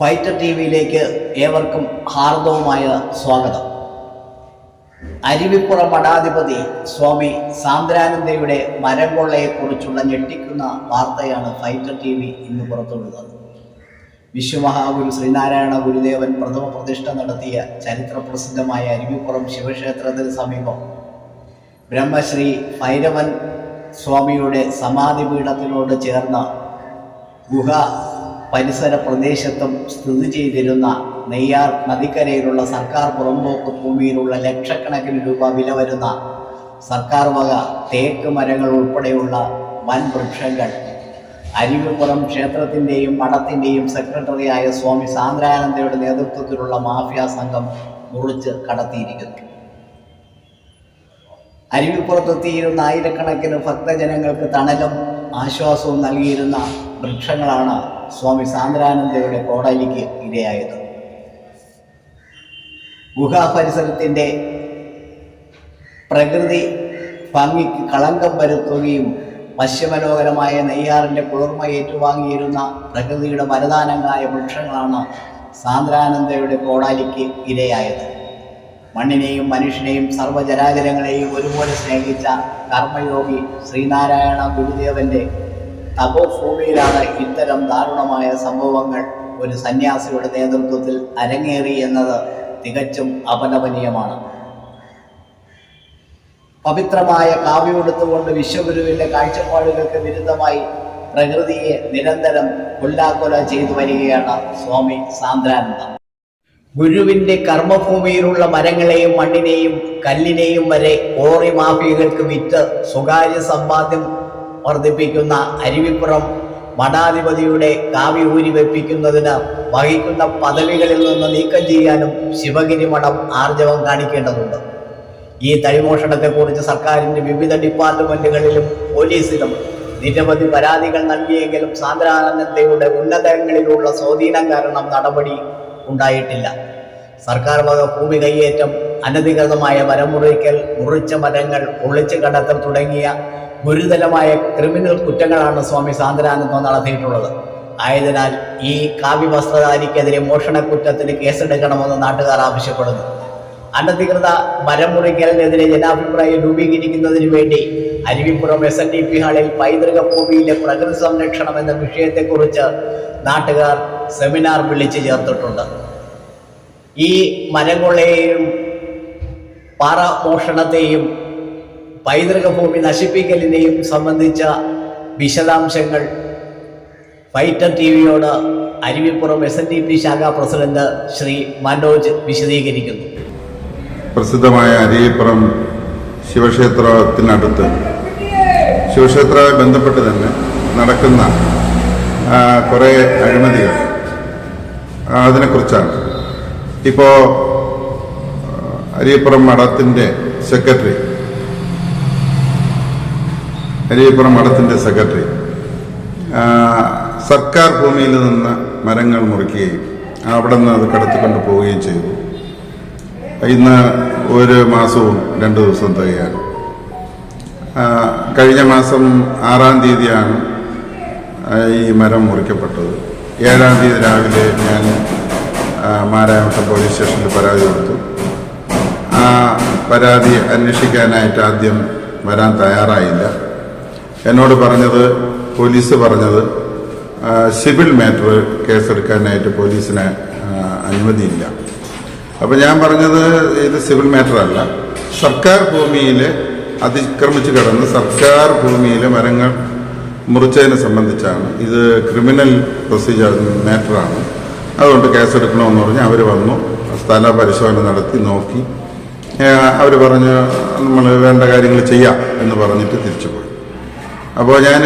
Fighter T വിയിലേക്ക് ഏവർക്കും ഹാർദവുമായ സ്വാഗതം. അരുവിപ്പുറ മഠാധിപതി സ്വാമി സാന്ദ്രാനന്ദയുടെ മരം കൊള്ളയെക്കുറിച്ചുള്ള ഞെട്ടിക്കുന്ന വാർത്തയാണ് ഫൈറ്റർ ടി വി ഇന്ന് പുറത്തുവിടുന്നത്. വിശ്വമഹാഗുരു ശ്രീനാരായണ ഗുരുദേവൻ പ്രഥമ പ്രതിഷ്ഠ നടത്തിയ ചരിത്ര പ്രസിദ്ധമായ അരുവിപ്പുറം ശിവക്ഷേത്രത്തിന് സമീപം ബ്രഹ്മശ്രീ ഭൈരവൻ സ്വാമിയുടെ സമാധി പീഠത്തിനോട് ചേർന്ന ഗുഹ പരിസര പ്രദേശത്തും സ്ഥിതി ചെയ്തിരുന്ന നെയ്യാർ നദിക്കരയിലുള്ള സർക്കാർ പുറമ്പോക്ക് ഭൂമിയിലുള്ള ലക്ഷക്കണക്കിന് രൂപ വില വരുന്ന സർക്കാർ വക തേക്ക് മരങ്ങൾ ഉൾപ്പെടെയുള്ള വൻ വൃക്ഷങ്ങൾ. അരുവിപ്പുറം ക്ഷേത്രത്തിന്റെയും മഠത്തിന്റെയും സെക്രട്ടറിയായ സ്വാമി സാന്ദ്രാനന്ദയുടെ നേതൃത്വത്തിലുള്ള മാഫിയ സംഘം മുറിച്ച് കടത്തിയിരിക്കുന്നു. അരുവിപ്പുറത്തെത്തിയിരുന്ന ആയിരക്കണക്കിന് ഭക്തജനങ്ങൾക്ക് തണലും ആശ്വാസവും നൽകിയിരുന്ന വൃക്ഷങ്ങളാണ് സ്വാമി സാന്ദ്രാനന്ദയുടെ കോടലിക്ക് ഇരയായത്. ഗുഹാപരിസരത്തിന്റെ പ്രകൃതി ഭംഗിക്ക് കളങ്കം വരുത്തുകയും വശ്യമനോഹരമായ നെയ്യാറിന്റെ കുളിർമ ഏറ്റുവാങ്ങിയിരുന്ന പ്രകൃതിയുടെ വരദാനങ്ങളായ വൃക്ഷങ്ങളാണ് സാന്ദ്രാനന്ദയുടെ കോടാലിക്ക് ഇരയായത്. മണ്ണിനെയും മനുഷ്യനെയും സർവചരാചരങ്ങളെയും ഒരുപോലെ സ്നേഹിച്ച കർമ്മയോഗി ശ്രീനാരായണ ഗുരുദേവന്റെ തപോഭൂമിയിലാണ് ഇത്തരം ദാരുണമായ സംഭവങ്ങൾ ഒരു സന്യാസിയുടെ നേതൃത്വത്തിൽ അരങ്ങേറി എന്നത് തികച്ചും അപലപനീയമാണ്. പവിത്രമായ കാവ്യമെടുത്തുകൊണ്ട് വിശ്വഗുരുവിന്റെ കാഴ്ചപ്പാടുകൾക്ക് വിരുദ്ധമായി പ്രകൃതിയെ നിരന്തരം കൊല്ലാക്കൊല ചെയ്തു വരികയാണ് സ്വാമി സാന്ദ്രാനന്ദ ഗുരുവിന്റെ കർമ്മഭൂമിയിലുള്ള മരങ്ങളെയും മണ്ണിനെയും കല്ലിനെയും വരെ കോറി മാഫിയകൾക്ക് വിറ്റ് സ്വകാര്യ സമ്പാദ്യം വർദ്ധിപ്പിക്കുന്ന അരുവിപ്പുറം മഠാധിപതിയുടെ കാവ്യ ഊരി വെപ്പിക്കുന്നതിന് വഹിക്കുന്ന പദവികളിൽ നിന്ന് നീക്കം ചെയ്യാനും ശിവഗിരി മഠം ആർജവം കാണിക്കേണ്ടതുണ്ട്. ഈ തടിമോഷണത്തെക്കുറിച്ച് സർക്കാരിന്റെ വിവിധ ഡിപ്പാർട്ട്മെന്റുകളിലും പോലീസിലും നിരവധി പരാതികൾ നൽകിയെങ്കിലും സാന്ദ്രാനന്ദയുടെ ഉന്നതങ്ങളിലുള്ള സ്വാധീനം കാരണം നടപടി ഉണ്ടായിട്ടില്ല. സർക്കാർ വക ഭൂമി കൈയേറ്റം അനധികൃതമായ വരമുറിക്കൽ മുറിച്ച മരങ്ങൾ ഒളിച്ചു കടത്തൽ തുടങ്ങിയ ഗുരുതരമായ ക്രിമിനൽ കുറ്റങ്ങളാണ് സ്വാമി സാന്ദ്രാനന്ദം നടത്തിയിട്ടുള്ളത്. ആയതിനാൽ ഈ കാവ്യവസ്ത്രധാരിക്കെതിരെ മോഷണക്കുറ്റത്തിന് കേസെടുക്കണമെന്ന് നാട്ടുകാർ ആവശ്യപ്പെടുന്നു. അനധികൃത മരം മുറിക്കലിനെതിരെ ജനാഭിപ്രായം രൂപീകരിക്കുന്നതിന് വേണ്ടി Aruvippuram S N D P ഹാളിൽ പൈതൃക ഭൂമിയിലെ പ്രകൃതി സംരക്ഷണം എന്ന വിഷയത്തെക്കുറിച്ച് നാട്ടുകാർ സെമിനാർ വിളിച്ചു ചേർത്തിട്ടുണ്ട്. ഈ മരങ്ങളെയും പാറ മോഷണത്തെയും പൈതൃക ഭൂമി നശിപ്പിക്കലിനെയും സംബന്ധിച്ച വിശദാംശങ്ങൾ fighter T വിയോട് Aruvippuram S N D P ശാഖാ പ്രസിഡന്റ് ശ്രീ മനോജ് വിശദീകരിക്കുന്നു. പ്രസിദ്ധമായ അരുവിപ്പുറം ശിവക്ഷേത്രത്തിനടുത്ത്. ശിവക്ഷേത്രവുമായി ബന്ധപ്പെട്ട് തന്നെ നടക്കുന്ന കുറേ അഴിമതികൾ അതിനെക്കുറിച്ചാണ്. ഇപ്പോൾ അരിയപ്പുറം മഠത്തിന്റെ സെക്രട്ടറി അരിയപ്പുറം മഠത്തിന്റെ സെക്രട്ടറി. സർക്കാർ ഭൂമിയിൽ നിന്ന് മരങ്ങൾ മുറിക്കുകയും അവിടെ നിന്ന് അത് കടത്തിക്കൊണ്ട് പോവുകയും ചെയ്തു. ഇന്ന് ഒരു മാസവും രണ്ട് ദിവസം തികയാണ്. കഴിഞ്ഞ മാസം ആറാം തീയതിയാണ് ഈ മരം മുറിക്കപ്പെട്ടത്. ഏഴാം തീയതി രാവിലെ ഞാൻ ആ, പോലീസ് സ്റ്റേഷനിൽ പരാതി കൊടുത്തു. ആ പരാതി അന്വേഷിക്കാനായിട്ട് ആദ്യം വരാൻ തയ്യാറായില്ല. എന്നോട് പറഞ്ഞത് പോലീസ് പറഞ്ഞത് സിവിൽ മാറ്റർ കേസെടുക്കാനായിട്ട് പോലീസിന് അനുമതിയില്ല. അപ്പോൾ ഞാൻ പറഞ്ഞത് ഇത് സിവിൽ മാറ്റർ അല്ല സർക്കാർ ഭൂമിയിൽ അതിക്രമിച്ച് കിടന്ന് സർക്കാർ ഭൂമിയിലെ മരങ്ങൾ മുറിച്ചതിനെ സംബന്ധിച്ചാണ്. ഇത് ക്രിമിനൽ പ്രൊസീജിയർ മാറ്ററാണ്. അതുകൊണ്ട് കേസെടുക്കണമെന്ന് പറഞ്ഞ് അവർ വന്നു. സ്ഥല പരിശോധന നടത്തി നോക്കി. അവർ പറഞ്ഞ് നമ്മൾ വേണ്ട കാര്യങ്ങൾ ചെയ്യാം എന്ന് പറഞ്ഞിട്ട് തിരിച്ചു പോയി. അപ്പോൾ ഞാൻ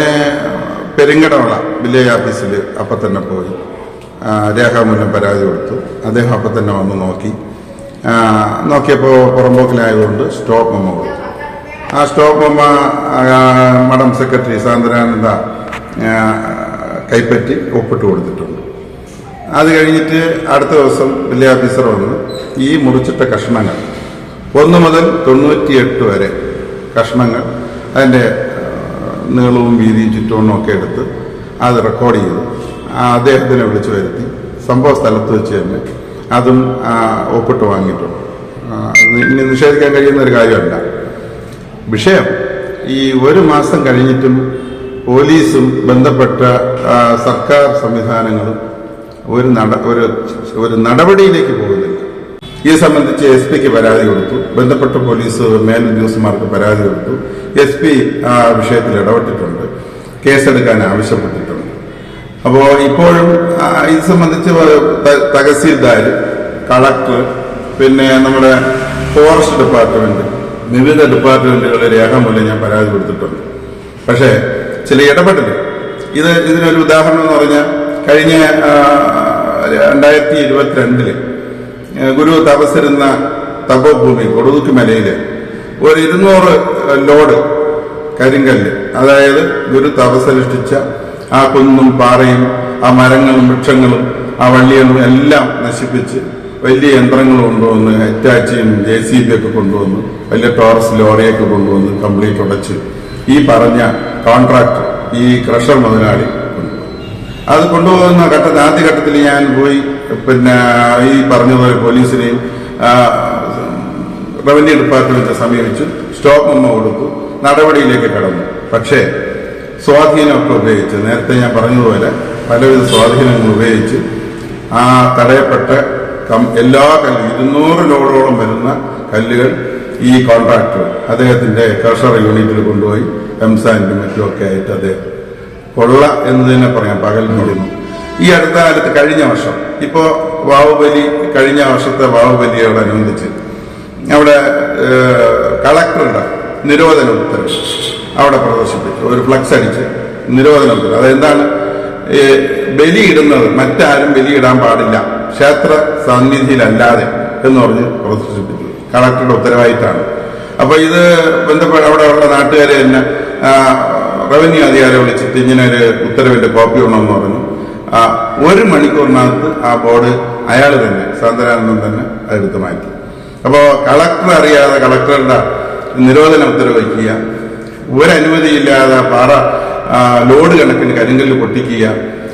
പെരിങ്കടവള വില്ലേജ് ഓഫീസിൽ അപ്പം തന്നെ പോയി. രേഖാമൂലം പരാതി കൊടുത്തു. അദ്ദേഹം അപ്പം തന്നെ വന്ന് നോക്കി. നോക്കിയപ്പോൾ പുറമ്പോക്കിലായതുകൊണ്ട് സ്റ്റോപ്പ് മെമ്മ കൊടുത്തു. ആ stop memo madam secretary Sandrananda കൈപ്പറ്റി ഒപ്പിട്ട് കൊടുത്തിട്ടുണ്ട്. അത് കഴിഞ്ഞിട്ട് അടുത്ത ദിവസം വില്ലേജ് ഓഫീസർ വന്ന് ഈ മുറിച്ചിട്ട കഷ്ണങ്ങൾ ഒന്ന് മുതൽ തൊണ്ണൂറ്റിയെട്ട് വരെ കഷ്ണങ്ങൾ അതിന്റെ നീളവും വീതിയും ചുറ്റോണും ഒക്കെ എടുത്ത് അത് റെക്കോർഡ് ചെയ്തു. അദ്ദേഹത്തിനെ വിളിച്ചു വരുത്തി. സംഭവ സ്ഥലത്ത് വെച്ച് തന്നെ അതും ഒപ്പിട്ട് വാങ്ങിയിട്ടുണ്ട്. ഇനി നിഷേധിക്കാൻ കഴിയുന്ന ഒരു കാര്യമല്ല. വിഷയം ഈ ഒരു മാസം കഴിഞ്ഞിട്ടും പോലീസും ബന്ധപ്പെട്ട സർക്കാർ സംവിധാനങ്ങളും ഒരു നട ഒരു ഒരു നടപടിയിലേക്ക് പോകുന്നില്ല ഇത് സംബന്ധിച്ച് എസ് പിക്ക് പരാതി കൊടുത്തു. ബന്ധപ്പെട്ട പോലീസ് മേൽ മേലുദ്യോഗസ്ഥന്മാർക്ക് പരാതി കൊടുത്തു. എസ് പി ആ വിഷയത്തിൽ ഇടപെട്ടിട്ടുണ്ട്. കേസെടുക്കാൻ ആവശ്യപ്പെട്ടിട്ടുണ്ട്. അപ്പോൾ ഇപ്പോഴും ഇത് സംബന്ധിച്ച് തഹസീൽദാർ കളക്ടർ പിന്നെ നമ്മുടെ ഫോറസ്റ്റ് ഡിപ്പാർട്ട്മെന്റ് വിവിധ ഡിപ്പാർട്ട്മെന്റുകളുടെ രേഖാമൂലം ഞാൻ പരാതി കൊടുത്തിട്ടുണ്ട്. പക്ഷേ ചില ഇടപെടൽ ഇത് ഇതിനൊരു ഉദാഹരണം എന്ന് പറഞ്ഞാൽ കഴിഞ്ഞ രണ്ടായിരത്തി ഇരുപത്തിരണ്ടിൽ ഗുരു തപസ്സിരുന്ന തപോഭൂമി കൊടുതുക്ക് മലയിൽ. ഒരു ഇരുന്നൂറ് ലോഡ് കരിങ്കല്ല്. അതായത് ഗുരു തപസ്സനുഷ്ഠിച്ച ആ കുന്നും പാറയും ആ മരങ്ങളും വൃക്ഷങ്ങളും ആ വള്ളികളും എല്ലാം നശിപ്പിച്ച് വലിയ യന്ത്രങ്ങൾ കൊണ്ടുവന്ന് അറ്റാച്ചിയും ജെ സി ബി ഒക്കെ കൊണ്ടുവന്ന് വലിയ ടോറസ് ലോറിയൊക്കെ കൊണ്ടുവന്ന് കംപ്ലീറ്റ് ഉടച്ച് ഈ പറഞ്ഞ കോൺട്രാക്ട് ഈ ക്രഷർ മുതലാളി കൊണ്ടുപോകും അത് കൊണ്ടുപോകുന്ന ഘട്ടത്തിൽ ആദ്യ ഘട്ടത്തിൽ ഞാൻ പോയി പിന്നെ ഈ പറഞ്ഞതുപോലെ പോലീസിനെയും റവന്യൂ ഡിപ്പാർട്ട്മെന്റ് സമീപിച്ചു. സ്റ്റോപ്പ് മെമ്മോ കൊടുത്തു. നടപടിയിലേക്ക് കടന്നു. പക്ഷേ സ്വാധീനമൊക്കെ ഉപയോഗിച്ച് നേരത്തെ ഞാൻ പറഞ്ഞതുപോലെ പലവിധ സ്വാധീനങ്ങൾ ഉപയോഗിച്ച് ആ തടയപ്പെട്ട എല്ലാ കല്ലും ഇരുന്നൂറ് ലോഡോളം വരുന്ന കല്ലുകൾ ഈ കോൺട്രാക്ടർ അദ്ദേഹത്തിന്റെ കർഷക യൂണിറ്റിൽ കൊണ്ടുപോയി എംസാൻഡും മറ്റുമൊക്കെ ആയിട്ട് അദ്ദേഹം കൊള്ള എന്ന് തന്നെ പറയാം പകൽ മുഴുവൻ ഈ അടുത്ത കാലത്ത് കഴിഞ്ഞ വർഷം ഇപ്പോ വാവുബലി കഴിഞ്ഞ വർഷത്തെ ബാഹുബലിയോടനുബന്ധിച്ച് അവിടെ കളക്ടറുടെ നിരോധന ഉത്തരവ് അവിടെ പ്രദർശിപ്പിച്ചു. ഒരു ഫ്ലക്സ് അടിച്ച് നിരോധന ഉത്തരവ്. അതെന്താണ്? ബലിയിടുന്നത് മറ്റാരും ബലിയിടാൻ പാടില്ല. ക്ഷേത്ര സന്നിധിയിലല്ലാതെ എന്ന് പറഞ്ഞ് പ്രദർശിപ്പിച്ചു. കളക്ടറുടെ ഉത്തരവായിട്ടാണ്. അപ്പൊ ഇത് ബന്ധപ്പെട്ട അവിടെ ഉള്ള നാട്ടുകാരെ തന്നെ റവന്യൂ അധികാരം വിളിച്ചിട്ട് ഇങ്ങനെ ഒരു ഉത്തരവിന്റെ കോപ്പി ഉണ്ടെന്ന് പറഞ്ഞു. ആ, ഒരു മണിക്കൂറിനകത്ത് ആ ബോർഡ് അയാൾ തന്നെ സാന്ത്വനാനന്ദൻ തന്നെ അതെടുത്ത് മാറ്റി. അപ്പോൾ കളക്ടർ അറിയാതെ കളക്ടറുടെ നിരോധന ഒരു ഒരനുമതിയില്ലാതെ പാറ ലോഡ് കണക്കിന് കരിങ്കല്ല് പൊട്ടിക്കുക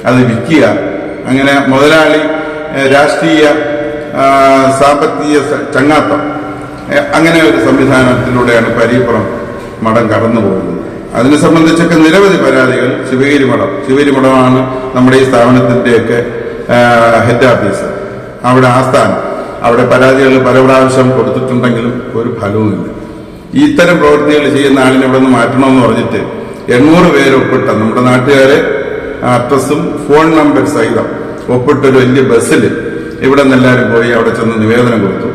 അത് വിൽക്കുക അങ്ങനെ മുതലാളി രാഷ്ട്രീയ സാമ്പത്തിക ചങ്ങാത്തം അങ്ങനെ ഒരു സംവിധാനത്തിലൂടെയാണ് പരീപ്പുറം മഠം കടന്നു പോകുന്നത് അതിനെ സംബന്ധിച്ചൊക്കെ നിരവധി പരാതികൾ ശിവഗിരി മഠം. ശിവഗിരി മഠമാണ് നമ്മുടെ ഈ സ്ഥാപനത്തിന്റെയൊക്കെ ആ, ഹെഡ് ഓഫീസ് അവിടെ ആസ്ഥാനം അവിടെ പരാതികൾ പല പ്രാവശ്യം കൊടുത്തിട്ടുണ്ടെങ്കിലും ഒരു ഫലവുമില്ല. ഇത്തരം പ്രവൃത്തികൾ ചെയ്യുന്ന ആളിനെ ഇവിടെ നിന്ന് മാറ്റണമെന്ന് പറഞ്ഞിട്ട് എണ്ണൂറ് പേര് ഒപ്പിട്ട നമ്മുടെ നാട്ടുകാരെ അഡ്രസ്സും ഫോൺ നമ്പർ സഹിതം ഒപ്പിട്ടൊരു വലിയ ബസ്സിൽ ഇവിടെ നിന്ന് എല്ലാവരും പോയി അവിടെ ചെന്ന് നിവേദനം കൊടുത്തു.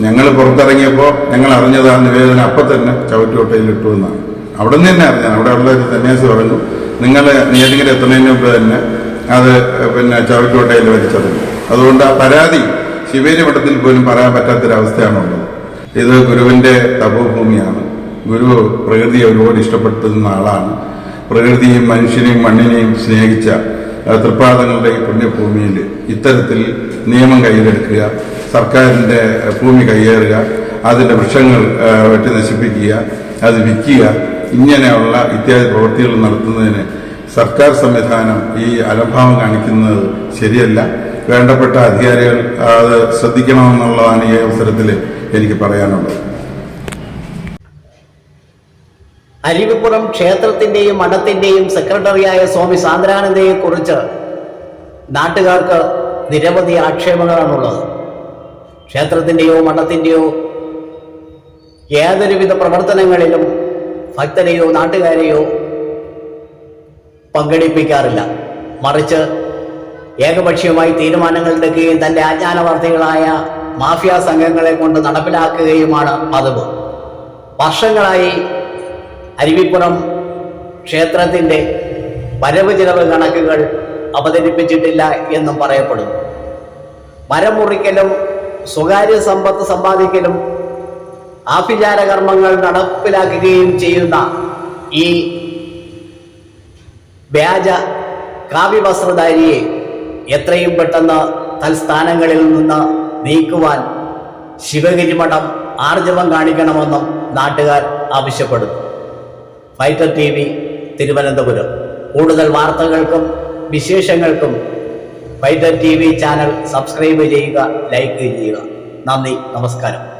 ഞങ്ങൾ പുറത്തിറങ്ങിയപ്പോൾ ഞങ്ങൾ അറിഞ്ഞത് ആ നിവേദനം അപ്പം തന്നെ ചവിട്ടുകൊട്ടയിൽ ഇട്ടു എന്നാണ്. അവിടെ നിന്ന് തന്നെ അറിഞ്ഞാൽ അവിടെ ഉള്ള സന്യാസി പറഞ്ഞു നിങ്ങൾ നീതിങ്ങനെ എത്തുന്നതിന് മുമ്പ് തന്നെ അത് പിന്നെ ചവിട്ടുകൊട്ടയിൽ വലിച്ചത് അതുകൊണ്ട് ആ പരാതി ശിവേരി മഠത്തിൽ പോലും പറയാൻ പറ്റാത്തൊരവസ്ഥയാണുള്ളത്. ഇത് ഗുരുവിന്റെ തപോഭൂമിയാണ്. ഗുരു പ്രകൃതിയെ ഒരുപാട് ഇഷ്ടപ്പെടുത്തുന്ന ആളാണ്. പ്രകൃതിയും മനുഷ്യനെയും മണ്ണിനെയും സ്നേഹിച്ച തൃപ്പാദങ്ങളുടെ ഈ പുണ്യഭൂമിയിൽ ഇത്തരത്തിൽ നിയമം കയ്യിലെടുക്കുക സർക്കാരിന്റെ ഭൂമി കയ്യേറുക അതിന്റെ വൃക്ഷങ്ങൾ വെട്ടി നശിപ്പിക്കുക അത് വിൽക്കുക ഇങ്ങനെയുള്ള ഇത്യാദി പ്രവൃത്തികൾ നടത്തുന്നതിന് സർക്കാർ സംവിധാനം ഈ അലംഭാവം കാണിക്കുന്നത് ശരിയല്ല. വേണ്ടപ്പെട്ട അധികാരികൾ അത് ശ്രദ്ധിക്കണമെന്നുള്ളതാണ് ഈ അവസരത്തിൽ എനിക്ക് പറയാനുള്ളത്. അരുവിപ്പുറം ക്ഷേത്രത്തിന്റെയും മഠത്തിന്റെയും സെക്രട്ടറിയായ സ്വാമി സാന്ദ്രാനന്ദയെ കുറിച്ച് നാട്ടുകാർക്ക് നിരവധി ആക്ഷേപങ്ങളാണുള്ളത്. ക്ഷേത്രത്തിന്റെയോ മഠത്തിന്റെയോ ഏതൊരുവിധ പ്രവർത്തനങ്ങളിലും ഭക്തരെയോ നാട്ടുകാരെയോ പങ്കെടുപ്പിക്കാറില്ല. മറിച്ച് ഏകപക്ഷീയമായി തീരുമാനങ്ങൾ എടുക്കുകയും തന്റെ ആജ്ഞാനവർത്തികളായ മാഫിയ സംഘങ്ങളെ കൊണ്ട് നടപ്പിലാക്കുകയുമാണ് പതിവ്. വർഷങ്ങളായി അരുവിപ്പുറം ക്ഷേത്രത്തിന്റെ വരവ് ചിലവ് കണക്കുകൾ അവതരിപ്പിച്ചിട്ടില്ല എന്നും പറയപ്പെടുന്നു. മരം മുറിക്കലും സ്വകാര്യ സമ്പത്ത് സമ്പാദിക്കലും ആഭിചാര കർമ്മങ്ങൾ നടപ്പിലാക്കുകയും ചെയ്യുന്ന ഈ വ്യാജ കാവ്യവസ്ത്രധാരിയെ എത്രയും പെട്ടെന്ന് തൽസ്ഥാനങ്ങളിൽ നിന്ന് നീക്കുവാൻ ശിവഗിരി മഠം ആർജവം കാണിക്കണമെന്നും നാട്ടുകാർ ആവശ്യപ്പെടുന്നു. Fighter T V Thiruvananthapuram. കൂടുതൽ വാർത്തകൾക്കും വിശേഷങ്ങൾക്കും fighter T V channel subscribe ചെയ്യുക ലൈക്ക് ചെയ്യുക. നന്ദി നമസ്കാരം.